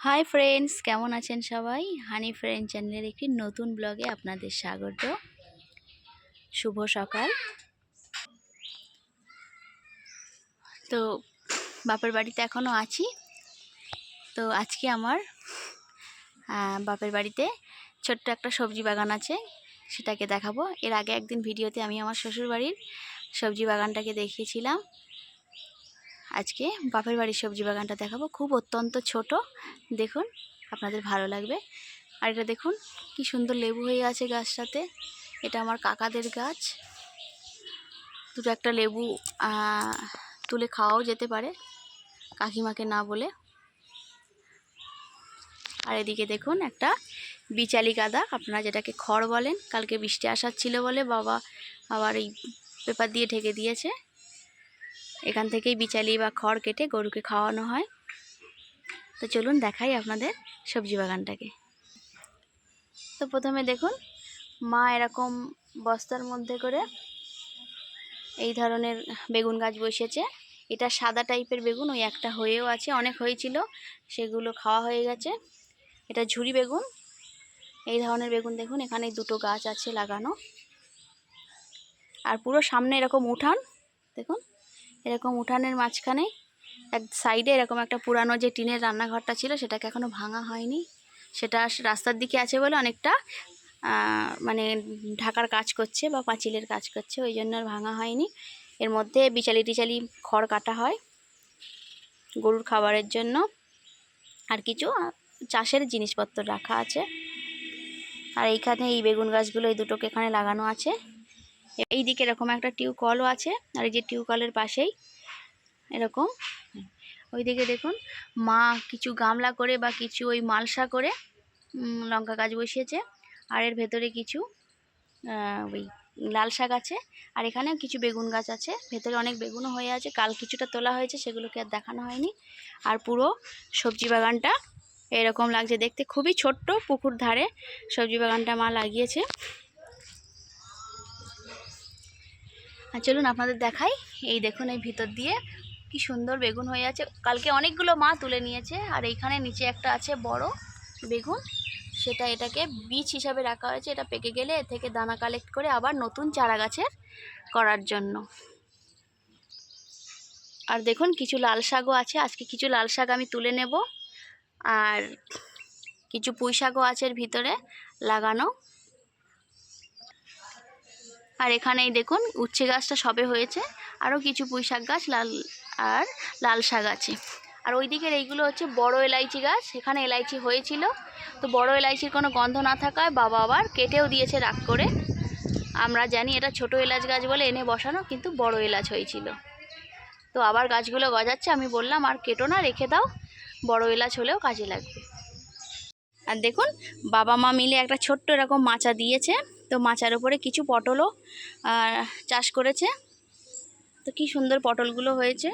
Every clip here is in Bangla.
হাই ফ্রেন্ডস কেমন আছেন সবাই? হানি ফ্রেন্ড চ্যানেলের একটি নতুন ব্লগে আপনাদের স্বাগত। শুভ সকাল। তো, বাপের বাড়িতে এখনও আছি। তো, আজকে আমার বাপের বাড়িতে ছোট্ট একটা সবজি বাগান আছে, সেটাকে দেখাবো। এর আগে একদিন ভিডিওতে আমি আমার শ্বশুর বাড়ির সবজি বাগানটাকে দেখিয়েছিলাম। আজকে বাপের বাড়ির সবজি বাগানটা দেখাবো। খুব অত্যন্ত ছোট। দেখুন, আপনাদের ভালো লাগবে। আর এটা দেখুন, কি সুন্দর লেবু হয়ে আছে গাছটাতে। এটা আমার কাকাদের গাছ। দুটো একটা লেবু তুলে খাওয়াও যেতে পারে, কাকিমাকে না বলে। আর এদিকে দেখুন, একটা বিচালি গাদা, আপনারা যেটাকে খড় বলেন, কালকে বৃষ্টি আসার ছিল বলে বাবা আবার এই পেপার দিয়ে ঢেকে দিয়েছে। এখান থেকেই বিচালি বা খড় কেটে গরুকে খাওয়ানো হয়। তো চলুন দেখাই আপনাদের সবজি বাগানটাকে। তো প্রথমে দেখুন, মা এরকম বস্তার মধ্যে করে এই ধরনের বেগুন গাছ বসেছে এটা সাদা টাইপের বেগুন, ওই একটা হয়েও আছে, অনেক হয়েছিল, সেগুলো খাওয়া হয়ে গেছে। এটা ঝুরি বেগুন, এই ধরনের বেগুন দেখুন, এখানে দুটো গাছ আছে লাগানো। আর পুরো সামনে এরকম উঠান, দেখুন। এরকম উঠানের মাঝখানে, এক সাইডে এরকম একটা পুরানো যে টিনের রান্নাঘরটা ছিল, সেটাকে এখনও ভাঙা হয়নি। সেটা রাস্তার দিকে আছে বলে অনেকটা মানে ঢাকার কাজ করছে বা পাঁচিলের কাজ করছে, ওই জন্য আর ভাঙা হয়নি। এর মধ্যে বিচালি টিচালি খড় কাটা হয় গরুর খাবারের জন্য। আর কিছু চাষের জিনিসপত্র রাখা আছে। আর এইখানে এই বেগুন গাছগুলো, এই দুটোকে এখানে লাগানো আছে। এই দিকে এরকম একটা টিউবকলও আছে, আর এই যে টিউবকলের পাশেই এরকম। ওইদিকে দেখুন, মা কিছু গামলা করে বা কিছু ওই মালসা করে লঙ্কা গাছ বসিয়েছে, আর এর ভেতরে কিছু ওই লাল শাক আছে, আর এখানেও কিছু বেগুন গাছ আছে। ভেতরে অনেক বেগুনও হয়ে আছে, কাল কিছুটা তোলা হয়েছে, সেগুলোকে আর দেখানো হয়নি। আর পুরো সবজি বাগানটা এরকম লাগছে দেখতে, খুবই ছোট্ট পুকুর ধারে সবজি বাগানটা মা লাগিয়েছে। আর চলুন আপনাদের দেখাই। এই দেখুন, এই ভিতর দিয়ে কি সুন্দর বেগুন হয়ে আছে। কালকে অনেকগুলো মা তুলে নিয়েছে, আর এইখানে নিচে একটা আছে বড় বেগুন। সেটা এটাকে বীজ হিসাবে রাখা হয়েছে। এটা পেকে গেলে এ থেকে দানা কালেক্ট করে আবার নতুন চারা গাছের করার জন্য। আর দেখুন, কিছু লাল শাকও আছে। আজকে কিছু লাল শাক আমি তুলে নেব। আর কিছু পুঁই শাকও আছে ভিতরে লাগানো। আর এখানেই দেখুন, উচ্ছে গাছটা সবে হয়েছে। আরও কিছু পুঁই শাক গাছ, লাল আর লাল শাক আছে। আর ওই দিকের এইগুলো হচ্ছে বড় এলাইচি গাছ সেখানে এলাইচি হয়েছিল। তো বড় এলাইচির কোনো গন্ধ না থাকায় বাবা আবার কেটেও দিয়েছে রাগ করে। আমরা জানি এটা ছোট এলাচ গাছ বলে এনে বসানো, কিন্তু বড় এলাচ হয়েছিল। তো আবার গাছগুলো গজাচ্ছে, আমি বললাম, আর কেটো না, রেখে দাও। বড় এলাচ হলেও কাজে লাগবে। আর দেখুন, বাবা মা মিলে একটা ছোট্ট এরকম মাচা দিয়েছে। তো মাচার ওপরে কিছু পটলও চাষ করেছে। তো কি সুন্দর পটলগুলো হয়েছে।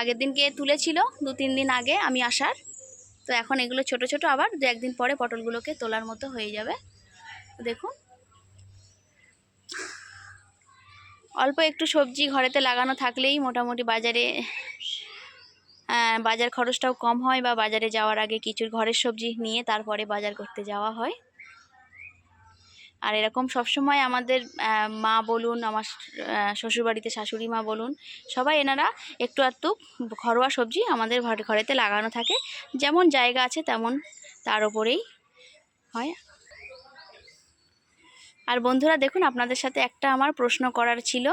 আগের দিনকে তুলেছিল, দু তিন দিন আগে আমি আসার। তো এখন এগুলো ছোট ছোট আবার দু একদিন পরে পটলগুলোকে তোলার মতো হয়ে যাবে। দেখুন। অল্প একটু সবজি ঘরেতে লাগানো থাকলেই মোটামুটি বাজারে বাজার খরচটাও কম হয় বা বাজারে যাওয়ার আগে কিছু ঘরের সবজি নিয়ে তারপরে বাজার করতে যাওয়া হয়। আর এরকম সবসময় আমাদের মা বলুন, আমার শ্বশুরবাড়িতে শাশুড়ি মা বলুন, সবাই এনারা একটু আধটু ঘরোয়া সবজি আমাদের ঘরে, ঘরেতে লাগানো থাকে। যেমন জায়গা আছে তেমন তার ওপরেই হয়। আর বন্ধুরা দেখুন, আপনাদের সাথে একটা আমার প্রশ্ন করার ছিল।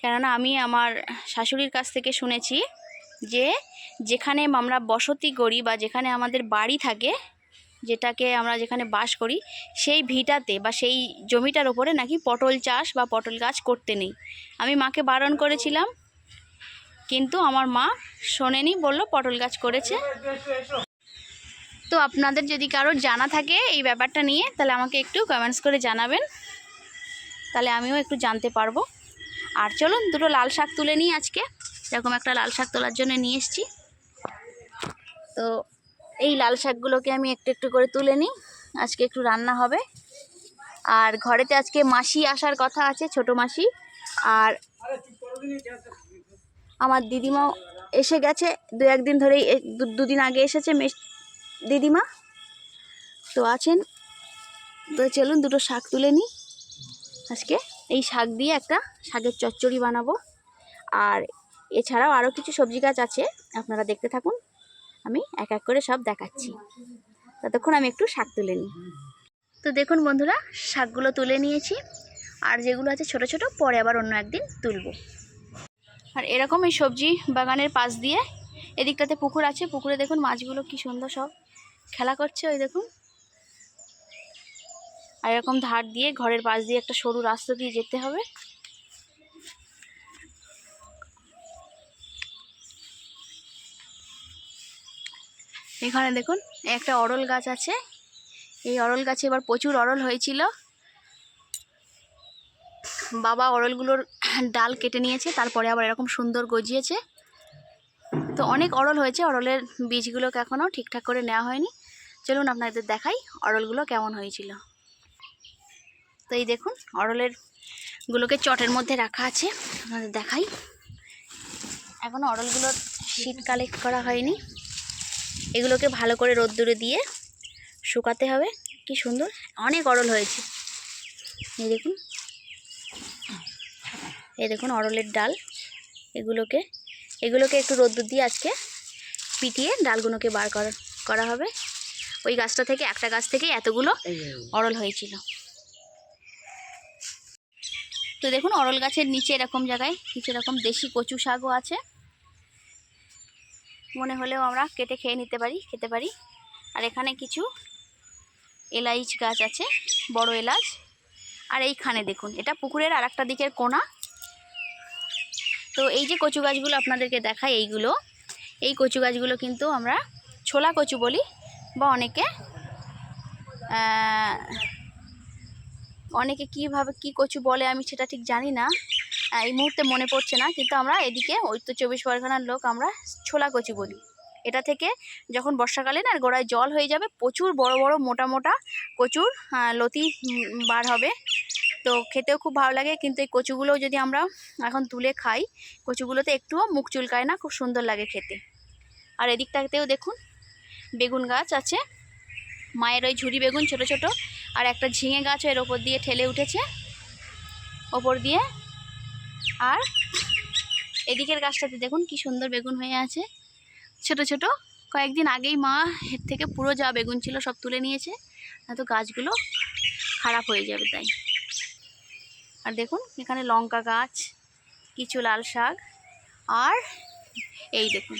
কেননা আমি আমার শাশুড়ির কাছ থেকে শুনেছি যে, যেখানে আমরা বসতি করি বা যেখানে আমাদের বাড়ি থাকে যেটাকে আমরা যেখানে বাস করি, সেই ভিটাতে বা সেই জমিটার ওপরে নাকি পটল চাষ বা পটল গাছ করতে নেই। আমি মাকে বারণ করেছিলাম, কিন্তু আমার মা শোনেনি, বলল পটল গাছ করেছে। তো আপনাদের যদি কারোর জানা থাকে এই ব্যাপারটা নিয়ে, তাহলে আমাকে একটু কমেন্টস করে জানাবেন। তাহলে আমিও একটু জানতে পারব। আর চলুন, দুটো লাল শাক তুলে নিই আজকে। এরকম একটা লাল শাক তোলার জন্য নিয়ে এসেছি। তো এই লাল শাকগুলোকে আমি একটু একটু করে তুলে নিই। আজকে একটু রান্না হবে। আর ঘরেতে আজকে মাসি আসার কথা আছে, ছোট মাসি। আর আমার দিদিমাও এসে গেছে। দু একদিন ধরেই দুদিন আগে এসেছে দিদিমা। তো আছেন। তো চলুন দুটো শাক তুলে নিই। আজকে এই শাক দিয়ে একটা শাকের চচ্চড়ি বানাবো। আর এছাড়াও আরও কিছু সবজি গাছ আছে, আপনারা দেখতে থাকুন। আমি এক এক করে সব দেখাচ্ছি। ততক্ষণ আমি একটু শাক তুলে নিই। তো দেখুন বন্ধুরা, শাকগুলো তুলে নিয়েছি। আর যেগুলো আছে ছোট ছোট, পরে আবার অন্য একদিন তুলবো। আর এরকম এই সবজি বাগানের পাশ দিয়ে এদিকটাতে পুকুর আছে। পুকুরে দেখুন মাছগুলো কি সুন্দর সব। খেলা করছে ওই দেখুন। আর এরকম ধার দিয়ে ঘরের পাশ দিয়ে একটা সরু রাস্তা দিয়ে যেতে হবে। এখানে দেখুন, একটা অরল গাছ আছে। এই অরল গাছে এবার প্রচুর অরল হয়েছিল। বাবা অরলগুলোর ডাল কেটে নিয়েছে, তারপরে আবার এরকম সুন্দর গজিয়েছে। তো অনেক অরল হয়েছে, অরলের বীজগুলোকে এখনও ঠিকঠাক করে নেওয়া হয়নি। চলুন আপনাদের দেখাই অরলগুলো কেমন হয়েছিল। তো এই দেখুন অরলের গুলোকে চটের মধ্যে রাখা আছে, আপনাদের দেখাই। এখনও অরলগুলোর শীত কালেক্ট করা হয়নি। এগুলোকে ভালো করে রোদ্দুরে দিয়ে শুকাতে হবে। কি সুন্দর। অনেক অরল হয়েছে। এই দেখুন। এই দেখুন অরলের ডাল। এগুলোকে এগুলোকে একটু রোদ্দুর দিয়ে আজকে পিটিয়ে ডালগুলোকে বার করা করা হবে। ওই গাছটা থেকে একটা গাছ থেকে এতগুলো অরল হয়েছিল। তো দেখুন অরল গাছের নিচে এরকম জায়গায় কিছু এরকম দেশি কচু শাকও আছে। মনে হলেও আমরা কেটে খেয়ে নিতে পারি, খেতে পারি। আর এখানে কিছু এলাইচ গাছ আছে, বড় এলাচ। আর এইখানে দেখুন, এটা পুকুরের আর একটা দিকের কোনা। তো এই যে কচু গাছগুলো আপনাদেরকে দেখাই এইগুলো, এই কচু গাছগুলো কিন্তু আমরা ছোলা কচু বলি বা অনেকে অনেকে কীভাবে কী কচু বলে আমি সেটা ঠিক জানি না। এই মুহূর্তে মনে পড়ছে না, কিন্তু আমরা এদিকে উত্তর চব্বিশ পরগনার লোক আমরা ছোলা কচু বলি। এটা থেকে যখন বর্ষাকালে না গোড়ায় জল হয়ে যাবে, প্রচুর বড় বড় মোটা মোটা কচুর লতি বার হবে। তো খেতেও খুব ভালো লাগে, কিন্তু এই কচুগুলো যদি আমরা এখন তুলে খাই, কচুগুলোতে একটুও মুখ চুলকায় না, খুব সুন্দর লাগে খেতে। আর এদিকটাতেও দেখুন, বেগুন গাছ আছে। মায়ের ওই ঝুরি বেগুন ছোট ছোট, আর একটা ঝিঙে গাছ এর ওপর দিয়ে ঠেলে উঠেছে। ওপর দিয়ে আর এদিকের গাছটাতে দেখুন কি সুন্দর বেগুন হয়ে আছে। ছোট ছোট। কয়েকদিন আগেই মা এর থেকে পুরো যা বেগুন ছিল সব তুলে নিয়েছে তো গাছগুলো খারাপ হয়ে যাবে তাই। আর দেখুন এখানে লঙ্কা গাছ, কিছু লাল শাক, আর এই দেখুন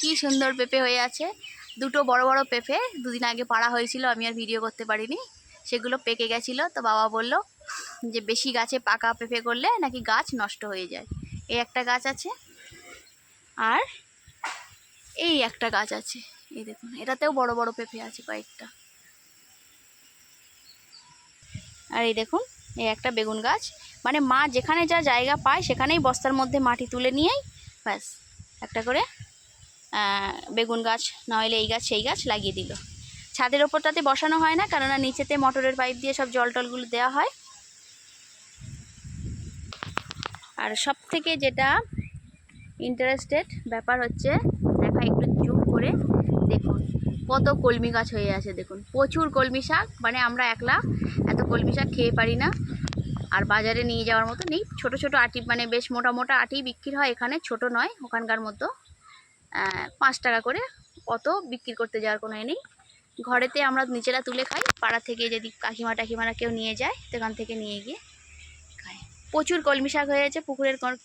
কি সুন্দর পেঁপে হয়ে আছে। দুটো বড় বড় পেঁপে দুদিন আগে পাড়া হয়েছিল, আমি আর ভিডিও করতে পারিনি। সেগুলো পেকে গেছিল, তো বাবা বলল যে বেশি গাছে পাকা পেঁপে করলে নাকি গাছ নষ্ট হয়ে যায়। এই একটা গাছ আছে। আর এই একটা গাছ আছে। এই দেখুন, এটাতেও বড় বড় পেঁপে আছে কয়েকটা। আর এই দেখুন, এই একটা বেগুন গাছ। মানে মা যেখানে যা জায়গা পায় সেখানেই বস্তার মধ্যে মাটি তুলে নিয়েই ব্যাস, একটা করে বেগুন গাছ, নইলে এই গাছ, সেই গাছ লাগিয়ে দিল। ছাদের ওপরটাতে বসানো হয় না, কেননা নিচেতে মোটরের পাইপ দিয়ে সব জল টলগুলো দেওয়া হয়। আর সব থেকে যেটা ইন্টারেস্টেড ব্যাপার হচ্ছে, দেখা একটু জুম করে দেখুন। কত কলমি গাছ হয়ে আছে দেখুন। প্রচুর কলমি শাক মানে আমরা একলা এত কলমি শাক খেয়ে পারি না। আর বাজারে নিয়ে যাওয়ার মতো নেই। ছোট ছোট আটি মানে বেশ মোটা মোটা আটি বিক্রি হয় এখানে, ছোট নয়, ওখানকার মতো। পাঁচ টাকা করে। অত বিক্রি করতে যাওয়ার কোনো নেই। ঘরেতে আমরা নিজেরা তুলে খাই, পাড়া থেকে যদি কাকিমা টাকিমারা কেউ নিয়ে যায়, সেখান থেকে নিয়ে গিয়ে প্রচুর কলমি শাক হয়েছে পুকুরের কর-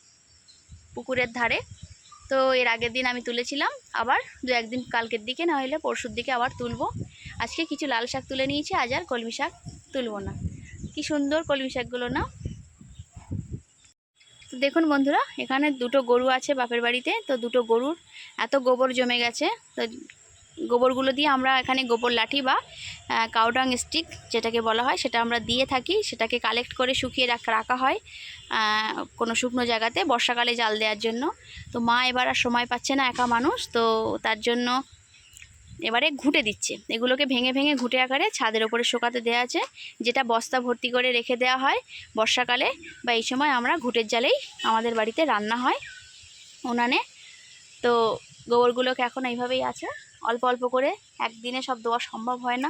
পুকুরের ধারে। তো এর আগের দিন আমি তুলেছিলাম, আবার দু একদিন কালকের দিকে, না হলে পরশুর দিকে আবার তুলবো। আজকে কিছু লাল শাক তুলে নিয়েছি, আজ আর কলমি শাক তুলবো না। কি সুন্দর কলমি শাকগুলো, না? তো দেখুন বন্ধুরা, এখানে দুটো গরু আছে বাপের বাড়িতে, তো দুটো গরুর এত গোবর জমে গেছে, তো গোবরগুলো দিয়ে আমরা এখানে গোবর লাঠি বা কাউডাং স্টিক যেটাকে বলা হয়, সেটা আমরা দিয়ে থাকি। সেটাকে কালেক্ট করে শুকিয়ে রাখা হয় কোনো শুকনো জায়গাতে বর্ষাকালে জাল দেওয়ার জন্য। তো মা এবার আর সময় পাচ্ছে না একা মানুষ, তো তার জন্য এবারে ঘুঁটে দিচ্ছে। এগুলোকে ভেঙে ভেঙে ঘুঁটে আকারে ছাদের ওপরে শোকাতে দেওয়া আছে, যেটা বস্তা ভর্তি করে রেখে দেওয়া হয় বর্ষাকালে। বা এই সময় আমরা ঘুঁটের জালেই আমাদের বাড়িতে রান্না হয় উনানে। তো গোবরগুলোকে এখন এইভাবেই আছে। অল্প অল্প করে একদিনে সব দেওয়া সম্ভব হয় না।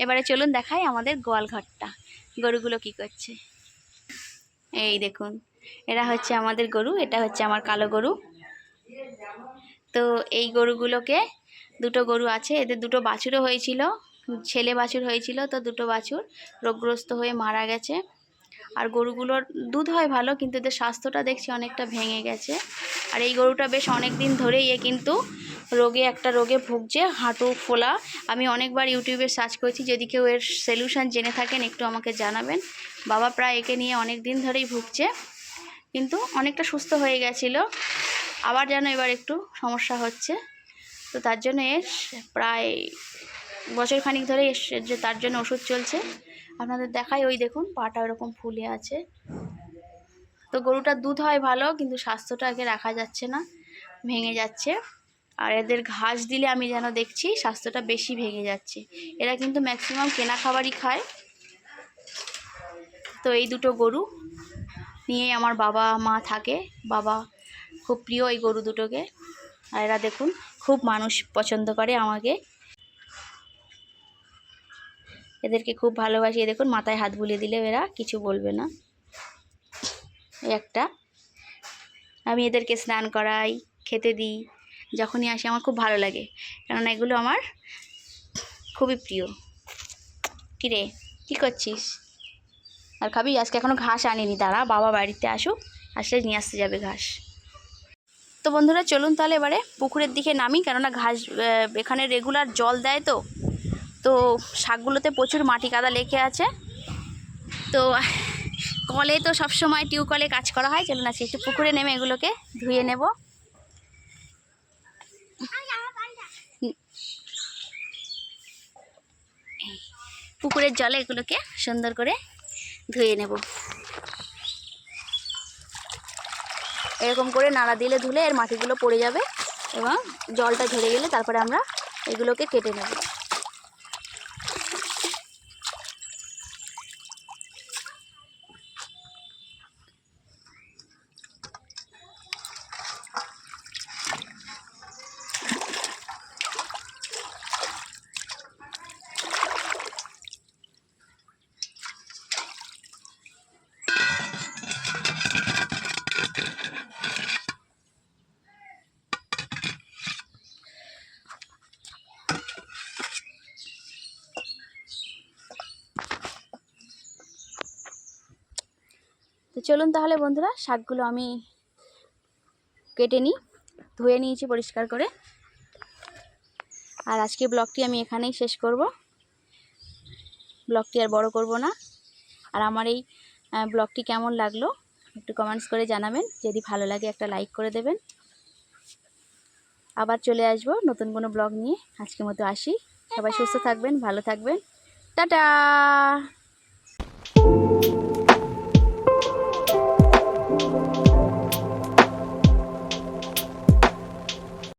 এবারে চলুন দেখাই আমাদের গোয়াল ঘরটা। গরুগুলো কি করছে? এই দেখুন, এরা হচ্ছে আমাদের গরু, এটা হচ্ছে আমার কালো গরু। তো এই গরুগুলোকে দুটো গরু আছে, এদের দুটো বাছুরও হয়েছিল, ছেলে বাছুর হয়েছিল, তো দুটো বাছুর রোগগ্রস্ত হয়ে মারা গেছে। আর গরুগুলোর দুধ হয় ভালো, কিন্তু এদের স্বাস্থ্যটা দেখছি অনেকটা ভেঙে গেছে। আর এই গরুটা বেশ অনেক দিন ধরেই এ কিন্তু রোগে, একটা রোগে ভুগছে, হাঁটু ফোলা। আমি অনেকবার ইউটিউবে সার্চ করেছি, যদি কেউ এর সলিউশন জেনে থাকেন, একটু আমাকে জানাবেন। বাবা প্রায় একে নিয়ে অনেক দিন ধরেই ভুগছে, কিন্তু অনেকটা সুস্থ হয়ে গেছিল। আবার যেন এবার একটু সমস্যা হচ্ছে। তো তার জন্য এর প্রায় বছর খানিক ধরে এর- যে তার জন্য ওষুধ চলছে। আপনাদের দেখাই, ওই দেখুন, পাটা ওরকম ফুলে আছে। তো গরুটার দুধ হয় ভালো, কিন্তু স্বাস্থ্যটা আগে রাখা যাচ্ছে না, ভেঙে যাচ্ছে। আর এদের ঘাস দিলে আমি যেন দেখছি, স্বাস্থ্যটা বেশি ভেঙে যাচ্ছে। এরা কিন্তু ম্যাক্সিমাম কেনা খাবারই খায়। তো এই দুটো গরু নিয়ে আমার বাবা, মা থাকে। বাবা খুব প্রিয় এই গরু দুটোকে। আর এরা দেখুন, খুব মানুষ পছন্দ করে আমাকে। এদেরকে খুব ভালোবাসি দেখুন, মাথায় হাত বুলিয়ে দিলেও এরা কিছু বলবে না। একটা। আমি এদেরকে স্নান করাই, খেতে দিই, যখনই আসি আমার খুব ভালো লাগে। কেননা এগুলো আমার খুবই প্রিয়। কিরে কী করছিস? আর খাবি? আজকে এখনও ঘাস আনিনি, দাঁড়া, বাবা বাড়িতে আসুক, আসলে নিয়ে আসতে যাবে ঘাস। তো বন্ধুরা, চলুন তাহলে এবারে পুকুরের দিকে নামি, কেননা ঘাস এখানে রেগুলার জল দেয় তো। তো শাকগুলোতে প্রচুর মাটি কাদা লেগে আছে। তো কলে তো সবসময় টিউকলে কাজ করা হয়, চলুন আজকে একটু পুকুরে নেমে এগুলোকে ধুয়ে নেব। পুকুরের জলে এগুলোকে সুন্দর করে ধুয়ে নেব। এরকম করে নাড়া দিলে ধুলে এর মাটিগুলো পড়ে যাবে এবং জলটা ঝরে গেলে তারপরে আমরা এগুলোকে কেটে নেব। চলুন তাহলে বন্ধুরা, শাকগুলো আমি কেটে নিই, ধুয়ে নিয়েছি পরিষ্কার করে। আর আজকে ব্লগটি আমি এখানেই শেষ করব। ব্লগটি আর বড় করব না। আর আমার এই ব্লগটি কেমন লাগল, একটু কমেন্টস করে জানাবেন। যদি ভালো লাগে একটা লাইক করে দেবেন। আবার চলে আসব নতুন কোনো ব্লগ নিয়ে। আজকের মতো আসি। সবাই সুস্থ থাকবেন, ভালো থাকবেন। টাটা!